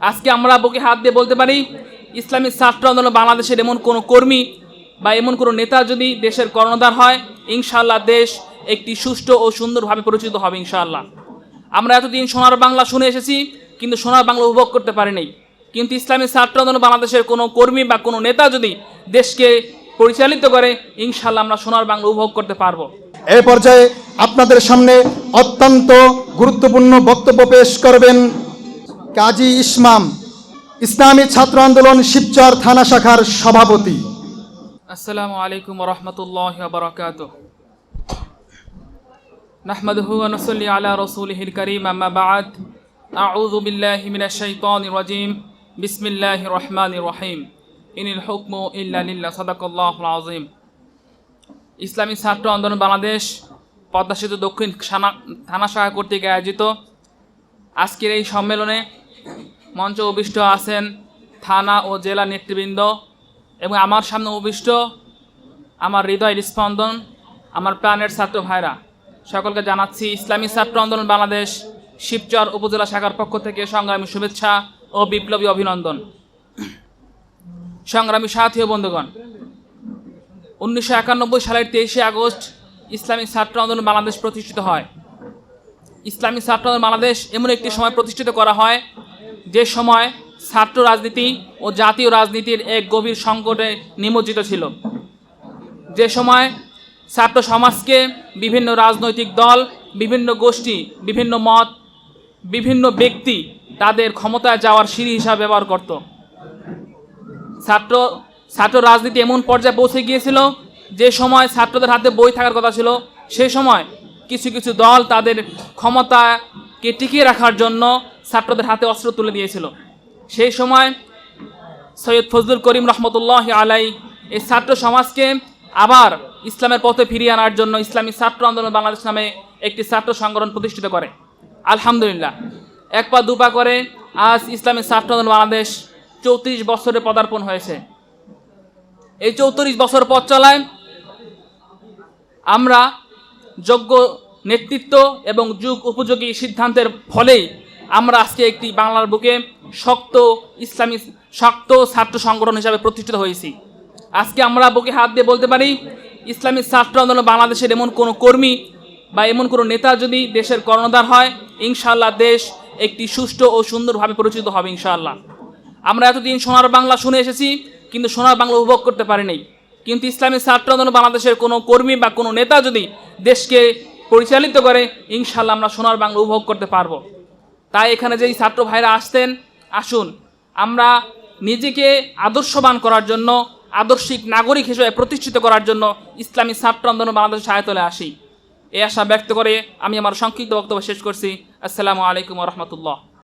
আজকে আমরা বুকে হাত দিয়ে বলতে পারি, ইসলামী ছাত্র আন্দোলন বাংলাদেশের এমন কোনো কর্মী বা এমন কোনো নেতা যদি দেশের কর্ণধার হয়, ইনশাআল্লাহ দেশ একটি সুষ্ঠু ও সুন্দরভাবে পরিচিত হবে ইনশাআল্লাহ। আমরা এতদিন সোনার বাংলা শুনে এসেছি, কিন্তু সোনার বাংলা উপভোগ করতে পারিনি। কিন্তু ইসলামী ছাত্র আন্দোলন বাংলাদেশের কোনো কর্মী বা কোনো নেতা যদি দেশকে পরিচালিত করে, ইনশাআল্লাহ আমরা সোনার বাংলা উপভোগ করতে পারব। এই পর্যায়ে আপনাদের সামনে অত্যন্ত গুরুত্বপূর্ণ বক্তব্য পেশ করবেন কাজী ইসমাম ইসলামী ছাত্র আন্দোলন শিবচর থানা শাখার সভাপতি আসসালামু আলাইকুম রহমতুল্লাহ বরকাত نحمده ونصلي على رسوله الكريم أما بعد أعوذ بالله من الشيطان الرجيم بسم الله الرحمن الرحيم إن الحكم إلا لله صدق الله العظيم ইসলামী ছাত্র আন্দোলন বাংলাদেশ পদ্মা সেতু দক্ষিণ থানা থানা শাখা কর্তৃক আয়োজিত আজকের এই সম্মেলনে মঞ্চ উপবিষ্ট আছেন থানা ও জেলা নেতৃবৃন্দ এবং আমার সামনে উপবিষ্ট আমার হৃদয়ের স্পন্দন আমার প্রাণের ছাত্র ভাইরা। সকলকে জানাচ্ছি, ইসলামী ছাত্র আন্দোলন বাংলাদেশ, শিবচর উপজেলা শাখার পক্ষ থেকে সংগ্রামী শুভেচ্ছা ও বিপ্লবী অভিনন্দন। সংগ্রামী সাথী ও বন্ধুগণ, উনিশশো একানব্বই সালের তেইশে আগস্ট ইসলামী ছাত্র আন্দোলন বাংলাদেশ প্রতিষ্ঠিত হয়। ইসলামী ছাত্র আন্দোলন বাংলাদেশ এমন একটি সময় প্রতিষ্ঠিত করা হয় যে সময় ছাত্র রাজনীতি ও জাতীয় রাজনীতির এক গভীর সংকটে নিমজ্জিত ছিল। যে সময় ছাত্র সমাজকে বিভিন্ন রাজনৈতিক দল, বিভিন্ন গোষ্ঠী, বিভিন্ন মত, বিভিন্ন ব্যক্তি তাদের ক্ষমতায় যাওয়ার সিঁড়ি হিসাবে ব্যবহার করত। ছাত্র ছাত্র রাজনীতি এমন পর্যায়ে পৌঁছে গিয়েছিল যে সময় ছাত্রদের হাতে বই থাকার কথা ছিল। সেই সময় কিছু কিছু দল তাদের ক্ষমতাকে টিকিয়ে রাখার জন্য ছাত্রদের হাতে অস্ত্র তুলে দিয়েছিল। সেই সময় সৈয়দ ফজলুল করিম রহমতুল্লাহ আলাই এই ছাত্র সমাজকে আবার ইসলামের পথে ফিরিয়ে আনার জন্য ইসলামী ছাত্র আন্দোলন বাংলাদেশ নামে একটি ছাত্র সংগঠন প্রতিষ্ঠিত করে। আলহামদুলিল্লাহ। এক পা দুপা করে আজ ইসলামী ছাত্র আন্দোলন বাংলাদেশ চৌত্রিশ বছরে পদার্পণ হয়েছে। এই চৌত্রিশ বছর পথ চলায় আমরা যোগ্য নেতৃত্ব এবং যুগ উপযোগী সিদ্ধান্তের ফলেই আমরা আজকে একটি বাংলার বুকে শক্ত ইসলামী, শক্ত ছাত্র সংগঠন হিসাবে প্রতিষ্ঠিত হয়েছি। আজকে আমরা বুকে হাত দিয়ে বলতে পারি, ইসলামী ছাত্র আন্দোলন বাংলাদেশের এমন কোনো কর্মী বা এমন কোনো নেতা যদি দেশের কর্ণধার হয়, ইনশাআল্লাহ দেশ একটি সুষ্ঠু ও সুন্দরভাবে পরিচিত হবে ইনশাআল্লাহ। আমরা এতদিন সোনার বাংলা শুনে এসেছি, কিন্তু সোনার বাংলা উপভোগ করতে পারিনি। কিন্তু ইসলামী ছাত্র আন্দোলন বাংলাদেশের কোনো কর্মী বা কোনো নেতা যদি দেশকে পরিচালিত করে ইনশাল্লাহ আমরা সোনার বাংলা উপভোগ করতে পারব। তাই এখানে যেই ছাত্র ভাইরা আসতেন, আসুন, আমরা নিজেকে আদর্শবান করার জন্য, আদর্শিক নাগরিক হিসেবে প্রতিষ্ঠিত করার জন্য ইসলামী ছাত্র আন্দোলন বাংলাদেশ সায়তলে আসি। এ আশা ব্যক্ত করে আমি আমার সংক্ষিপ্ত বক্তব্য শেষ করছি। আসসালামু আলাইকুম রহমতুল্লাহ।